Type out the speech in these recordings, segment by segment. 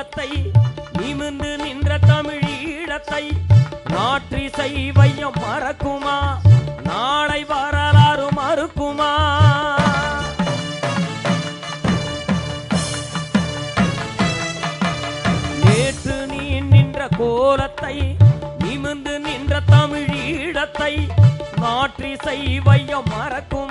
கோலத்தை நிமிந்து நின்ற தமிழீழத்தை நாற்றிசை வையம் மறக்குமா? நாளை வரலாறு மறுக்குமா? நேற்று நீ நின்ற கோலத்தை நிமிந்து நின்ற தமிழீழத்தை நாற்றிசை வையம் மறக்குமா?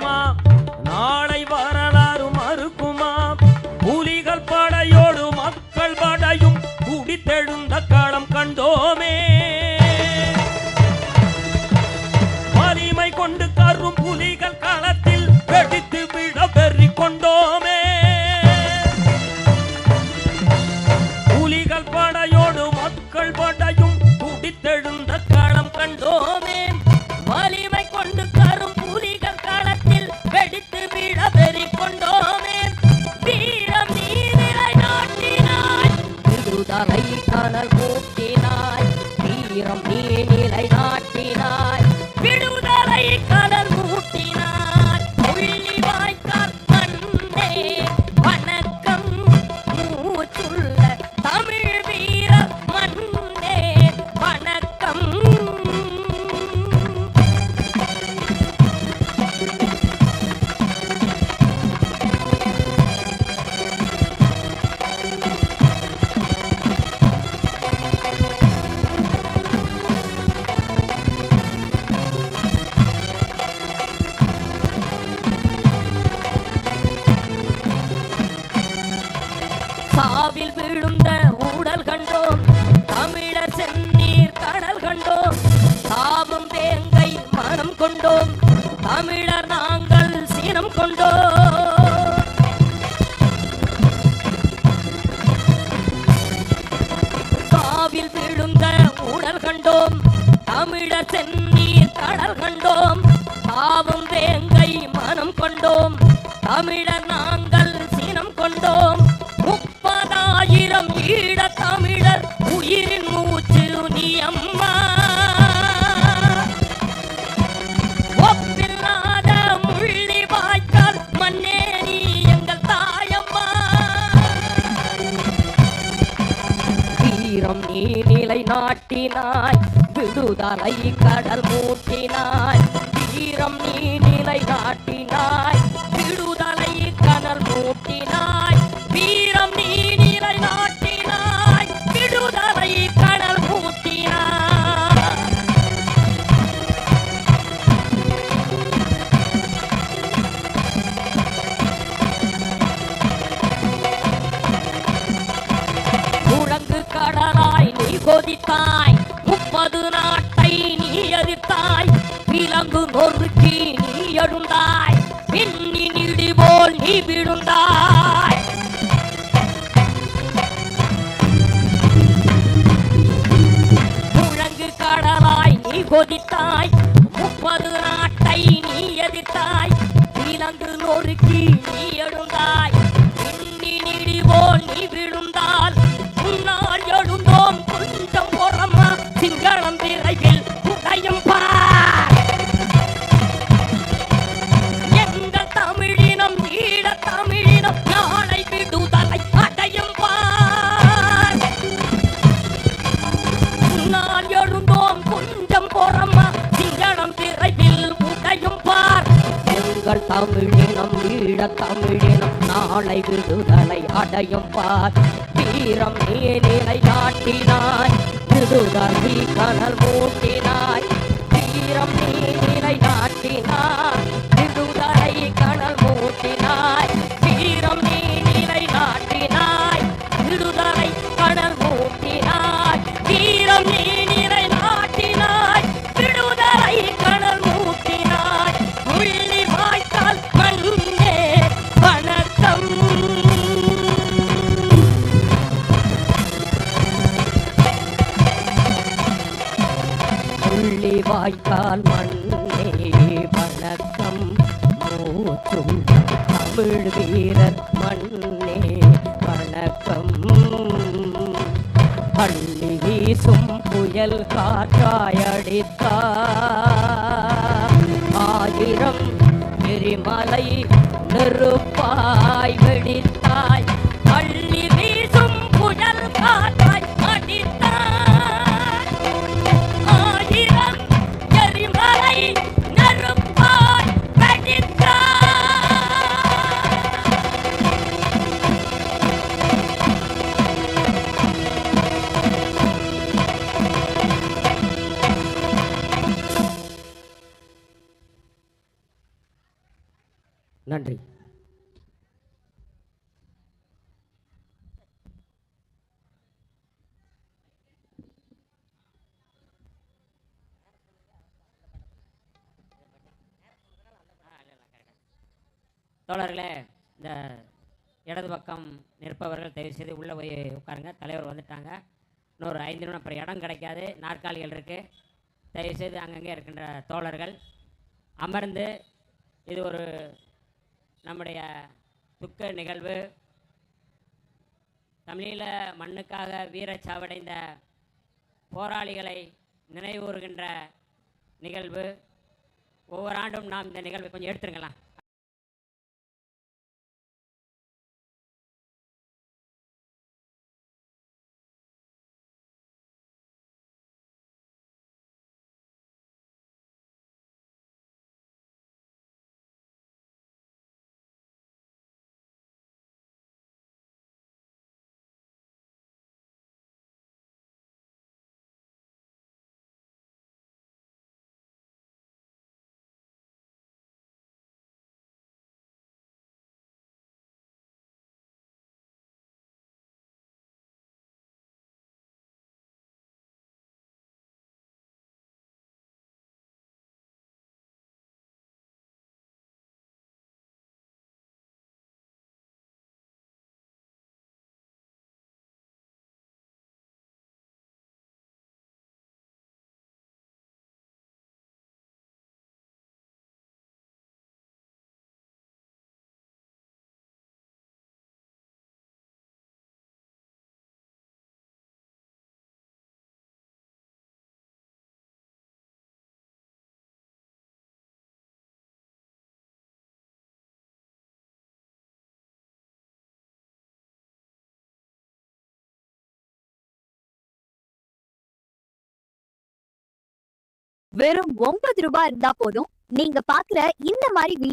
கொண்டோமே. புலிகள் படையோடு மக்கள் படையும் குடித்தெழுந்த களம் கண்டோமே. வலிமை கொண்டு கரும் புலிகள் களத்தில் வெடித்து விட பெறி கொண்டோமே. வீரம் நீரிலை நாட்டினாய் விடுதலை கனல் மூட்டினாய் வீரம் நீரிலை நாட்டினாய் தமிழர் நாங்கள் சீனம் கொண்டோ? காவில் விழுந்த ஊழல் கண்டோம் தமிழர் சென்னீர் கடல் கண்டோம் பாவம் வேங்கை மனம் கொண்டோம் தமிழர் நாங்கள் சீனம் கொண்டோம். முப்பதாயிரம் ஈழ தமிழர் வீரம் நீ நிலை நாட்டினாய் விடுதலை கடல் மூட்டினாய். வீரம் நீ நிலை நாட்டினாய் சோதித்தாய் முப்பது நாட்டை நீ எதிர்த்தாய். விலங்கு நொறுக்கி நீ எழுந்தாய். பின்னி நிடி போல் நீ விழுந்தாய். முழங்கு கடலாய் நீ கொதித்தாய். முப்பது நாட்டை நீ எதிர்த்தாய். விலங்கு நொறுக்கி நீ எங்கள் தமிழினம் ஈழ தமிழினம் நாளை விடுதலை அடையும் பார். வீரம் நீலை நாட்டினாய் விடுதலை கனல் மூட்டினாய். வீரம் நீலை நாட்டினாய் வாய்க்கால் மண்ணே வணக்கம். மூச்சும் தமிழ் வீரர் மண்ணே வணக்கம். பள்ளி வீசும் புயல் காற்றாயடித்தார் ஆயிரம் எரிமலை நெருப்பாய் வெடி நன்றி. தோழர்களே இந்த இடது பக்கம் நிற்பவர்கள் தயவு செய்து உள்ளே போய் உட்காருங்க. தலைவர் வந்துட்டாங்க. இன்னொரு ஐந்து நிமிடம் அப்புறம் இடம் கிடைக்காது. நாற்காலிகள் இருக்குது தயவு செய்து அங்கங்கே இருக்கின்ற தோழர்கள் அமர்ந்து இது ஒரு நம்முடைய துக்க நிகழ்வு. தமிழீழ மண்ணுக்காக வீரச்சாவடைந்த போராளிகளை நினைவூறுகின்ற நிகழ்வு. ஒவ்வொரு ஆண்டும் நாம் இந்த நிகழ்வை கொஞ்சம் எடுத்துருங்களேன் வெறும் ஒன்பது ரூபாய் இருந்தா போதும். நீங்க பாக்குற இந்த மாதிரி வீடியோ